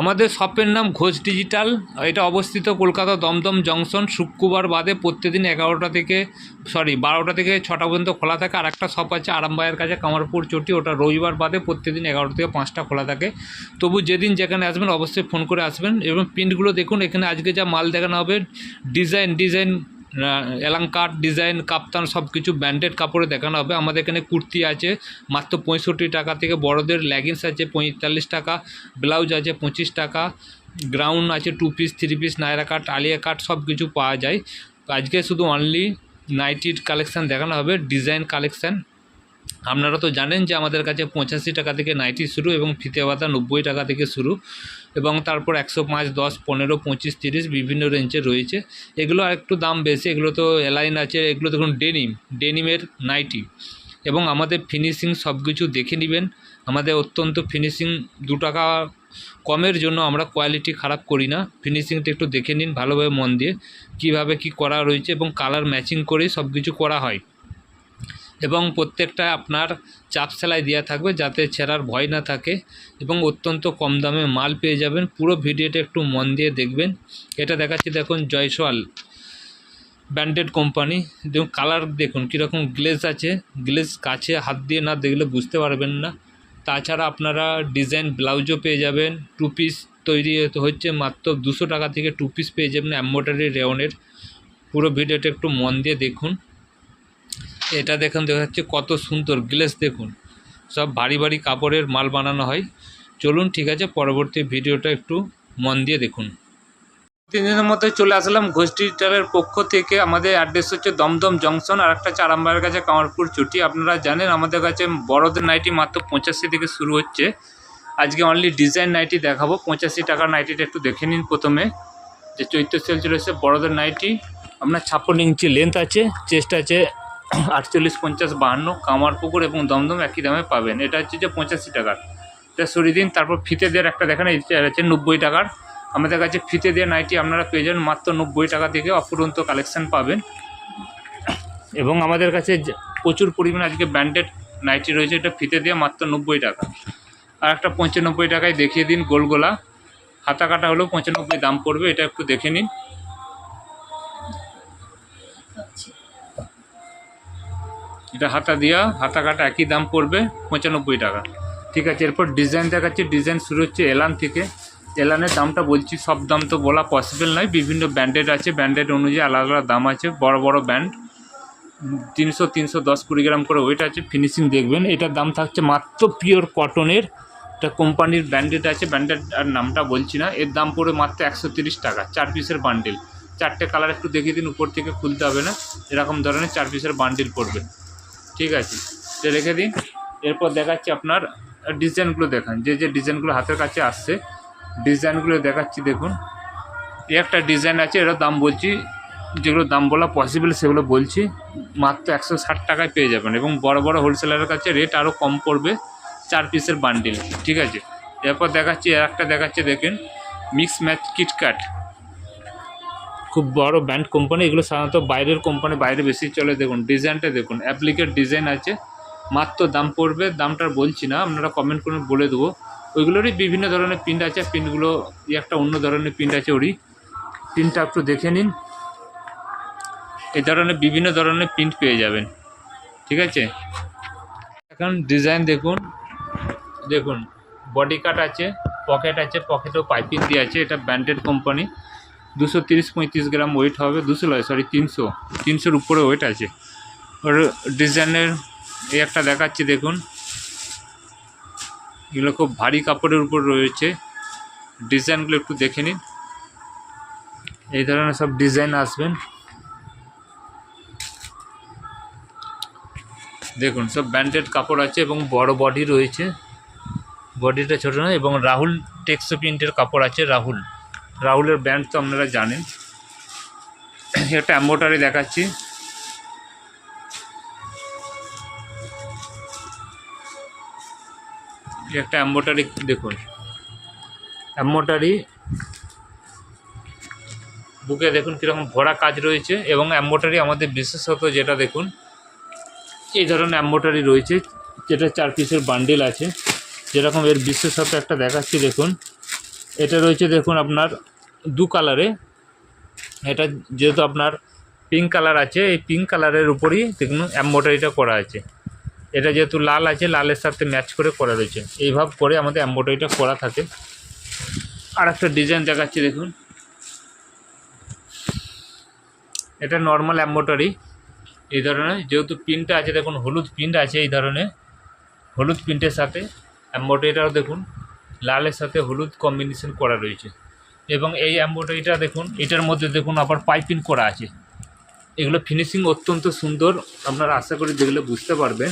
আমাদের শপের নাম ঘোষ ডিজিটাল, এটা অবস্থিত কলকাতা দমদম জংশন, শুক্রবার বাদে প্রত্যেকদিন এগারোটা থেকে সরি বারোটা থেকে ছটা পর্যন্ত খোলা থাকে। আর একটা শপ আছে আরামবাগের কাছে, কামারপুর চটি, ওটা রবিবার বাদে প্রত্যেকদিন এগারোটা থেকে পাঁচটা খোলা থাকে। তবু যেদিন যেখানে আসবেন, অবশ্যই ফোন করে আসবেন এবং প্রিন্টগুলো দেখুন। এখানে আজকে যা মাল দেখানো হবে ডিজাইন ডিজাইন এলাঙ্কার ডিজাইন, কাপ্তান সব কিছু ব্র্যান্ডেড কাপড়ে দেখানো হবে। আমাদের এখানে কুর্তি আছে, মাত্র পঁয়ষট্টি টাকা থেকে বড়দের লেগিংস আছে পঁয়তাল্লিশ টাকা ব্লাউজ আছে পঁচিশ টাকা গ্রাউন্ড আছে two piece three piece Nayra cut Alia cut সব কিছু পাওয়া যায়। আজকে শুধু অনলি নাইটির কালেকশান দেখানো হবে ডিজাইন কালেকশান আপনারা তো জানেন যে আমাদের কাছে পঁচাশি টাকা থেকে নাইটি শুরু এবং ফিতে বাতা নব্বই টাকা থেকে শুরু এবং তারপর একশো পাঁচ, দশ, পনেরো, পঁচিশ, তিরিশ বিভিন্ন রেঞ্জে রয়েছে। এগুলো আর একটু দাম বেশি, এগুলো তো এলাইন আছে, এগুলো দেখুন ডেনিম ডেনিমের নাইটি এবং আমাদের ফিনিশিং সব কিছু দেখে নেবেন। আমাদের অত্যন্ত ফিনিশিং দু টাকা কমের জন্য আমরা কোয়ালিটি খারাপ করি না। ফিনিশিংটা একটু দেখে নিন ভালোভাবে মন দিয়ে, কীভাবে কি করা রয়েছে এবং কালার ম্যাচিং করেই সব কিছু করা হয়। এবং প্রত্যেকটা আপনার চাপ সেলাই দেওয়া থাকবে যাতে ছেঁড়ার ভয় না থাকে এবং অত্যন্ত কম দামে মাল পেয়ে যাবেন। পুরো ভিডিওটা একটু মন দিয়ে দেখবেন। এটা দেখাচ্ছি দেখুন জয়সওয়াল ব্র্যান্ডেড কোম্পানি। দেখুন কালার দেখুন কীরকম গ্লেজ আছে। গ্লেজ কাছে হাত দিয়ে না দেখলে বুঝতে পারবেন না। তাছাড়া আপনারা ডিজাইন ব্লাউজও পেয়ে যাবেন। টু পিস তৈরি হচ্ছে মাত্র দুশো টাকা থেকে টু পিস পেয়ে যাবেন অ্যাম্বোটারি রেওনের। পুরো ভিডিওটা একটু মন দিয়ে দেখুন। এটা দেখুন, দেখা যাচ্ছে কত সুন্দর গ্লেস দেখুন। সব ভারী ভারী কাপড়ের মাল বানানো হয়। চলুন, ঠিক আছে, পরবর্তী ভিডিওটা একটু মন দিয়ে দেখুন। তিন দিনের মধ্যে চলে আসলাম ঘোষ ডিজিটালের পক্ষ থেকে। আমাদের অ্যাড্রেস হচ্ছে দমদম জংশন, আর একটা চারাম্বারের কাছে কামারপুর চুটি। আপনারা জানেন, আমাদের কাছে বড়দের নাইটি মাত্র পঁচাশি থেকে শুরু হচ্ছে। আজকে অনলি ডিজাইন নাইটি দেখাবো। পঁচাশি টাকার নাইটিটা একটু দেখে নিন প্রথমে। যে চৈত্র সেল চলে এসেছে বড়দের নাইটি। আপনার ছাপ্পান্ন ইঞ্চি লেন্থ আছে চেস্ট আছে আটচল্লিশ, পঞ্চাশ, বাহান্ন কামারপুকুর এবং দমদম একই দামে পাবেন। এটা হচ্ছে যে পঁচাশি টাকার। এটা সরিয়ে দিন, তারপর ফিতে দেওয়ার একটা দেখেন এটা হচ্ছে নব্বই টাকার। আমাদের কাছে ফিতে দেওয়া নাইটি আপনারা পেয়ে যাবেন, মাত্র নব্বই টাকা থেকে অফুরন্ত কালেকশান পাবেন। এবং আমাদের কাছে প্রচুর পরিমাণে আজকে ব্র্যান্ডেড নাইটি রয়েছে, এটা ফিতে দিয়ে মাত্র নব্বই টাকা। আর একটা পঁচানব্বই টাকায় দেখিয়ে দিন গোলগোলা হাতা কাটা হলেও পঁচানব্বই দাম পড়বে, এটা একটু দেখে নিন। এটা হাতা দিয়া, হাতা কাটা একই দাম পড়বে পঁচানব্বই টাকা। ঠিক আছে, এরপর ডিজাইন দেখাচ্ছি ডিজাইন শুরু হচ্ছে এলান থেকে। এলানের দামটা বলছি, সব দাম তো বলা পসিবল নয়, বিভিন্ন ব্র্যান্ডেড আছে ব্র্যান্ডেড অনুযায়ী আলাদা আলাদা দাম আছে, বড় বড় ব্র্যান্ড তিনশো তিনশো দশ কুড়ি গ্রাম করে ওয়েট আছে ফিনিশিং দেখবেন, এটার দাম থাকছে মাত্র পিওর কটনের এটা কোম্পানির ব্র্যান্ডেড আছে ব্র্যান্ডেড আর নামটা বলছি না, এর দাম পড়ে মাত্র একশো তিরিশ টাকা, চার পিসের বান্ডিল চারটে কালার একটু দেখিয়ে দিন, উপর থেকে খুলতে হবে না, এরকম ধরনের চার পিসের বান্ডিল পড়বে। ঠিক আছে। এটা রেখে দিন। এরপর দেখাচ্ছি আপনার ডিজাইনগুলো দেখান। যে যে ডিজাইনগুলো হাতের কাছে আসছে ডিজাইনগুলো দেখাচ্ছি দেখুন। একটা ডিজাইন আছে এটার দাম বলছি, যেগুলো দাম বলা পসিবল সেগুলো বলছি। মাত্র একশো ষাট টাকায় পেয়ে যাবেন এবং বড় বড় হোলসেলারের কাছে রেট আরও কম পড়বে চার পিসের বান্ডিল ঠিক আছে? এরপর দেখাচ্ছি একটা দেখাচ্ছে, দেখেন। মিক্স ম্যাচ কিটক্যাট খুব বড় ব্র্যান্ড কোম্পানি, এগুলো সাধারণত বাইরের কোম্পানি, বাইরে বেশি চলে। দেখুন, ডিজাইনটা দেখুন অ্যাপ্লিকের ডিজাইন আছে। মাত্র দাম পড়বে, দামটা বলছি না, আপনারা কমেন্ট করে বলে দেবো। ওইগুলোরই বিভিন্ন ধরনের প্রিন্ট আছে প্রিন্টগুলো একটা অন্য ধরনের প্রিন্ট আছে ওরই। প্রিন্টটা একটু দেখে নিন। এই ধরনের বিভিন্ন ধরনের প্রিন্ট পেয়ে যাবেন। ঠিক আছে? এখন ডিজাইন দেখুন। দেখুন বডি কাট আছে পকেট আছে পকেটেও পাইপিং দিয়ে আছে, এটা ব্র্যান্ডেড কোম্পানি দুশো তিরিশ পঁয়ত্রিশ গ্রাম ওয়েট হবে, দুশো নয় সরি তিনশো, তিনশোর উপরে ওয়েট আছে। ওর ডিজাইনের এই একটা দেখাচ্ছি, দেখুন। এগুলো খুব ভারী কাপড়ের উপর রয়েছে। ডিজাইনগুলো একটু দেখে নিন। এই ধরনের সব ডিজাইন আসবেন। দেখুন, সব ব্র্যান্ডেড কাপড় আছে এবং বড় বডি রয়েছে। বডিটা ছোটো নয়, এবং রাহুল টেক্সো প্রিন্টের কাপড় আছে, রাহুল। রাহুলের ব্র্যান্ড তো আপনারা জানেন। একটা অ্যাম্বোটারি দেখাচ্ছি। একটা অ্যাম্বোটারি দেখুন। অ্যাম্বোটারি বুকে দেখুন কীরকম ভরা কাজ রয়েছে এবং অ্যাম্বোটারি আমাদের বিশেষত যেটা দেখুন, এই ধরনের অ্যাম্বোটারি রয়েছে, যেটা চার পিসের বান্ডেল আছে। যেরকম এর বিশেষত একটা দেখাচ্ছি দেখুন। এটা রয়েছে দেখুন আপনার দু কালারে। এটা যেহেতু আপনার পিঙ্ক কালার আছে, এই পিঙ্ক কালারের উপরই দেখুন এম্ব্রয়ডারিটা করা আছে। এটা যেহেতু লাল আছে, লালের সাথে ম্যাচ করে করা রয়েছে। এইভাবে করে আমাদের এম্ব্রয়ডারিটা করা থাকে। আর একটা ডিজাইন দেখাচ্ছি দেখুন। এটা নর্মাল এম্ব্রয়ডারি এই ধরনের। যেহেতু প্রিন্টটা আছে, দেখুন হলুদ প্রিন্ট আছে এই ধরনের। হলুদ প্রিন্টের সাথে এম্ব্রয়ডারিটাও দেখুন। লালের সাথে হলুদ কম্বিনেশন করা রয়েছে। এবং এই এম্ব্রয়ডারিটা দেখুন, এটার মধ্যে দেখুন আবার পাইপিং করা আছে। এগুলো ফিনিশিং অত্যন্ত সুন্দর, আপনারা আশা করি দেখলে বুঝতে পারবেন।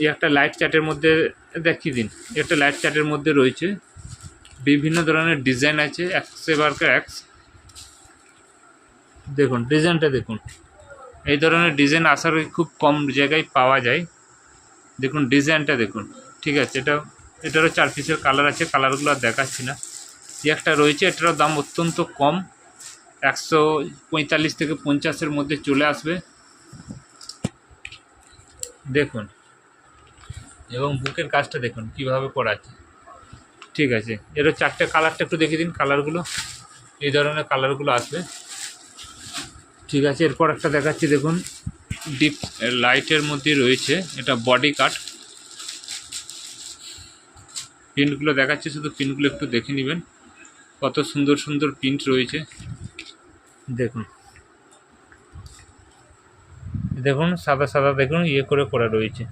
এই একটা লাইট চার্টের মধ্যে দেখিয়ে দিন। একটা লাইট চার্টের মধ্যে রয়েছে, বিভিন্ন ধরনের ডিজাইন আছে একশে বারকা এক্স দেখুন ডিজাইনটা দেখুন। এই ধরনের ডিজাইন আসার খুব কম জায়গায় পাওয়া যায়। দেখুন ডিজাইনটা দেখুন। ঠিক আছে, এটা এটারও চার পিসের কালার আছে কালারগুলো আর দেখাচ্ছি না। যে একটা রয়েছে, এটারও দাম অত্যন্ত কম। একশো পঁয়তাল্লিশ থেকে পঞ্চাশের মধ্যে চলে আসবে। দেখুন। এবং বুকের কাজটা দেখুন, কীভাবে করা আছে ঠিক আছে। এর চারটে কালারটা একটু দেখিয়ে দিন কালারগুলো এই ধরনের কালারগুলো আসবে। ঠিক আছে, এরপর একটা দেখাচ্ছি, দেখুন। ডিপ লাইটের মধ্যে রয়েছে, এটা বডি কাট প্রিন্টগুলো দেখাচ্ছি, শুধু প্রিন্টগুলো একটু দেখে নেবেন। কত সুন্দর সুন্দর প্রিন্ট রয়েছে। দেখুন। দেখুন, সাদা সাদা দেখুন ইয়ে করে করা রয়েছে।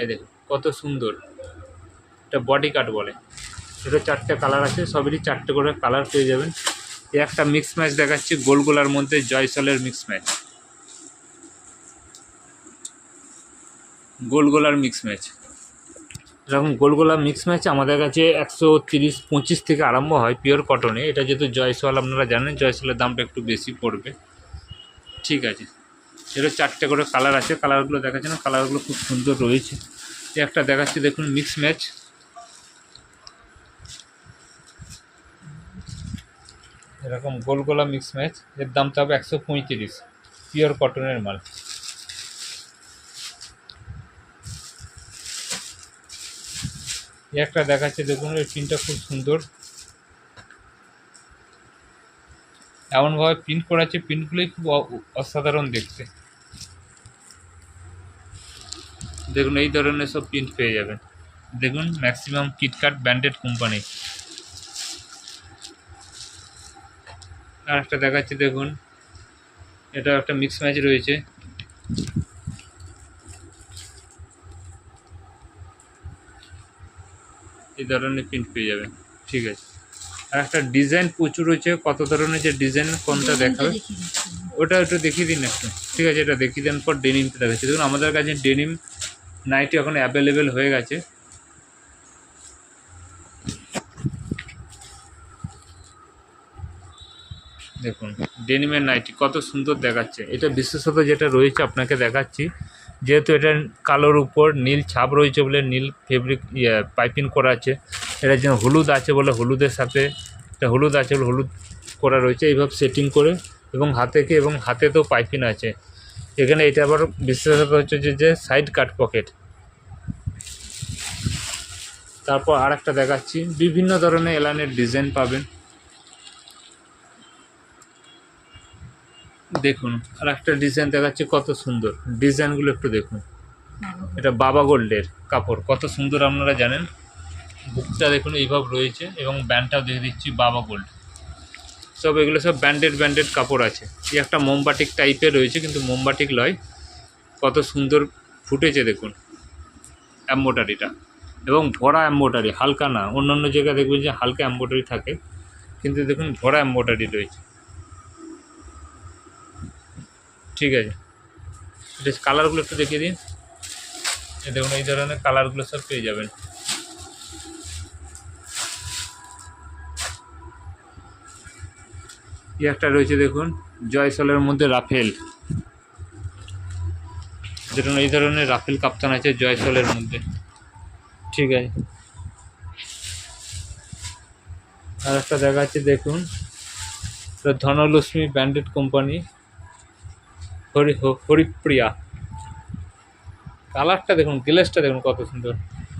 এই দেখুন, কত সুন্দর। এটা বডি কাট বলে। এটা চারটে কালার আছে, সবেরই চারটে করে কালার পেয়ে যাবেন। একটা মিক্স ম্যাচ দেখাচ্ছি গোলগোলার মধ্যে জয়সলের মিক্স ম্যাচ গোলগোলার মিক্স ম্যাচ এরকম গোলগোলা মিক্স ম্যাচ আমাদের কাছে একশো তিরিশ, পঁচিশ থেকে আরম্ভ হয় পিওর কটনে এটা যেহেতু জয়সওয়াল, আপনারা জানেন, জয়সওয়ালের দামটা একটু বেশি পড়বে। ঠিক আছে। এটা চারটে করে কালার আছে। কালারগুলো দেখাচ্ছে না কালারগুলো খুব সুন্দর রয়েছে। একটা দেখাচ্ছি, দেখুন মিক্স ম্যাচ এরকম গোলগোলা মিক্স ম্যাচ এর দামটা হবে একশো পঁয়ত্রিশ পিওর কটনের মাল। একটা দেখাচ্ছে, দেখুন, এই প্রিন্টটা খুব সুন্দর। এমনভাবে প্রিন্ট করা আছে প্রিন্টগুলোই খুব অসাধারণ দেখতে। দেখুন, এই ধরনের সব প্রিন্ট পেয়ে যাবেন। দেখুন ম্যাক্সিমাম কিটকাট ব্র্যান্ডেড কোম্পানি আর একটা দেখাচ্ছি, দেখুন। এটা একটা মিক্স ম্যাচ রয়েছে। এই ধরনের প্রিন্ট পেয়ে যাবেন। ঠিক আছে। আর একটা ডিজাইন প্রচুর রয়েছে কত ধরনের যে ডিজাইন কোনটা দেখাবে? ওটা একটু দেখিয়ে দিন একটু। ঠিক আছে এটা দেখিয়ে দেন পর ডেনিমটা দেখাচ্ছি। দেখুন আমাদের কাছে ডেনিম নাইটি এখন অ্যাভেলেবেল হয়ে গেছে। দেখুন ডেনিমের নাইটি কত সুন্দর দেখাচ্ছে। এটা বিশেষত যেটা রয়েছে আপনাকে দেখাচ্ছি। যেহেতু এটা কালোর উপর নীল ছাপ রয়েছে বলে নীল ফেব্রিক ইয়ে পাইপিং করা আছে। এটা যেন হলুদ আছে বলে হলুদের সাথে, এটা হলুদ আছে বলে হলুদ করা রয়েছে। এইভাবে সেটিং করে এবং হাতে কি, এবং হাতে তো পাইপিং আছে। এখানে এটা আবার বিশেষত হচ্ছে যে যে সাইড কাট পকেট তারপর আর একটা দেখাচ্ছি। বিভিন্ন ধরনের এলানের ডিজাইন পাবেন। দেখুন, আর একটা ডিজাইন দেখাচ্ছি, কত সুন্দর। ডিজাইনগুলো একটু দেখুন। এটা বাবা গোল্ডের কাপড়, কত সুন্দর আপনারা জানেন। বুকটা দেখুন, এইভাবে রয়েছে, এবং ব্যান্ডটাও দেখে দিচ্ছি, বাবা গোল্ড। সব এগুলো সব ব্যান্ডেড ব্যান্ডেড কাপড় আছে। এই একটা মোমবাটিক টাইপের রয়েছে, কিন্তু মোমবাটিক লয়। কত সুন্দর ফুটেছে, দেখুন। অ্যাম্বোটারিটা এবং ভরা অ্যাম্বোটারি হালকা না। অন্য অন্য জায়গায় দেখবেন যে হালকা অ্যাম্বোটারি থাকে। কিন্তু দেখুন, ভরা অ্যাম্বোটারি রয়েছে। ঠিক আছে। এটা কালারগুলো একটু দেখিয়ে দিন। দেখুন, এই ধরনের কালারগুলো সব পেয়ে যাবেন। এই একটা রয়েছে দেখুন, জয়সলের মধ্যে রাফেল। দেখুন এই ধরনের রাফেল কাপ্তান আছে জয়সলের মধ্যে। ঠিক আছে। আর একটা দেখা দেখাচ্ছে দেখুন ধনলক্ষ্মী ব্র্যান্ডেড কোম্পানি। হরি হরিপ্রিয়া। কালারটা দেখুন, গ্লেসটা দেখুন কত সুন্দর।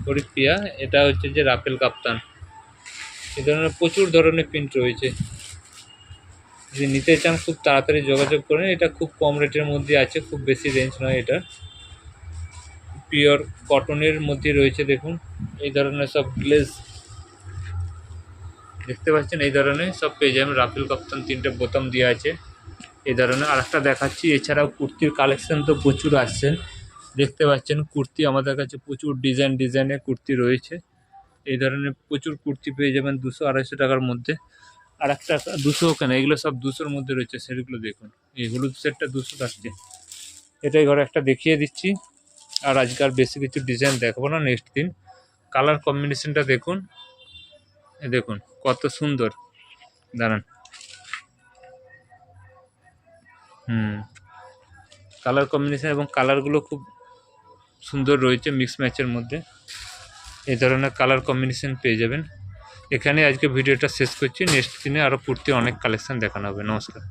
হরিপ্রিয়া, এটা হচ্ছে যে রাফেল কাপ্তান। এই ধরনের প্রচুর ধরনের প্রিন্ট রয়েছে। যদি নিতে চান, খুব তাড়াতাড়ি যোগাযোগ করেন। এটা খুব কম রেটের মধ্যে আছে, খুব বেশি রেঞ্জ নয় এটা। পিওর কটনের মধ্যে রয়েছে, দেখুন। এই ধরনের সব গ্লেজ দেখতে পাচ্ছেন, এই ধরনের সব পেয়ে যাবেন। রাফেল কাপ্তান তিনটে বোতাম দেওয়া আছে। এই ধরনের আরেকটা দেখাচ্ছি। এছাড়াও কুর্তির কালেকশন তো প্রচুর আসছেন দেখতে পাচ্ছেন, কুর্তি আমাদের কাছে প্রচুর ডিজাইন ডিজাইনের কুর্তি রয়েছে। এই ধরনের প্রচুর কুর্তি পেয়ে যাবেন দুশো আড়াইশো টাকার মধ্যে। আর একটা দুশো কেন এগুলো সব দুশোর মধ্যে রয়েছে, সেগুলো দেখুন। এই হলুদ সেটটা দুশো আসছে এটাই ঘরে একটা দেখিয়ে দিচ্ছি। আর আজকে আর বেশি কিছু ডিজাইন দেখাবো না নেক্সট দিন। কালার কম্বিনেশনটা দেখুন। দেখুন, কত সুন্দর। দাঁড়ান। হুম। কালার কম্বিনেশন এবং কালারগুলো খুব সুন্দর রয়েছে মিক্স ম্যাচের মধ্যে। এই ধরনের কালার কম্বিনেশন পেয়ে যাবেন। এখানে আজকে ভিডিওটা শেষ করছি। নেক্সট দিনে আরও পূর্তি অনেক কালেকশান দেখানো হবে। নমস্কার।